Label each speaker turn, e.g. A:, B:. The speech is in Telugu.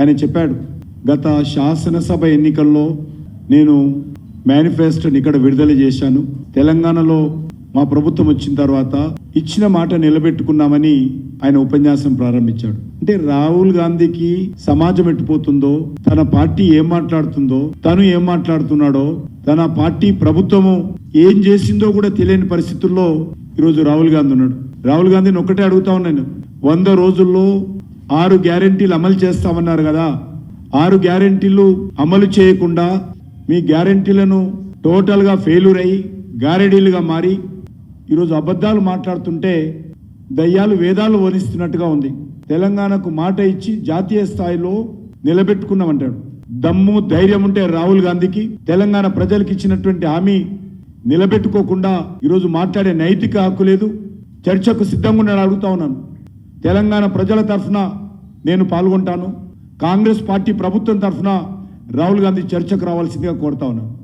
A: ఆయన చెప్పాడు గత శాసనసభ ఎన్నికల్లో నేను మేనిఫెస్టోని ఇక్కడ విడుదల చేశాను. తెలంగాణలో మా ప్రభుత్వం వచ్చిన తర్వాత ఇచ్చిన మాట నిలబెట్టుకున్నామని ఆయన ఉపన్యాసం ప్రారంభించాడు. అంటే రాహుల్ గాంధీకి సమాజం ఎట్టుపోతుందో తన పార్టీ ఏం మాట్లాడుతుందో తను ఏం మాట్లాడుతున్నాడో తన పార్టీ ప్రభుత్వము ఏం చేసిందో కూడా తెలియని పరిస్థితుల్లో ఈరోజు రాహుల్ గాంధీ ఉన్నాడు. రాహుల్ గాంధీని ఒక్కటే అడుగుతా ఉన్నాను. వంద రోజుల్లో ఆరు గ్యారెంటీలు అమలు చేస్తామన్నారు కదా. ఆరు గ్యారెంటీలు అమలు చేయకుండా మీ గ్యారెంటీలను టోటల్గా ఫెయిల్యూర్ అయ్యి గారెడీలుగా మారి ఈరోజు అబద్ధాలు మాట్లాడుతుంటే దయ్యాలు వేదాలు వరిస్తున్నట్టుగా ఉంది. తెలంగాణకు మాట ఇచ్చి జాతీయ స్థాయిలో నిలబెట్టుకున్నామంటాడు. దమ్ము ధైర్యం ఉంటే రాహుల్ గాంధీకి తెలంగాణ ప్రజలకు ఇచ్చినటువంటి హామీ నిలబెట్టుకోకుండా ఈరోజు మాట్లాడే నైతిక హక్కు లేదు. చర్చకు సిద్ధంగా ఉన్నాడు అడుగుతా ఉన్నాను. తెలంగాణ ప్రజల తరఫున నేను పాల్గొంటాను. కాంగ్రెస్ పార్టీ ప్రభుత్వం తరఫున రాహుల్ గాంధీ చర్చకు రావాల్సిందిగా కోరుతా ఉన్నాను.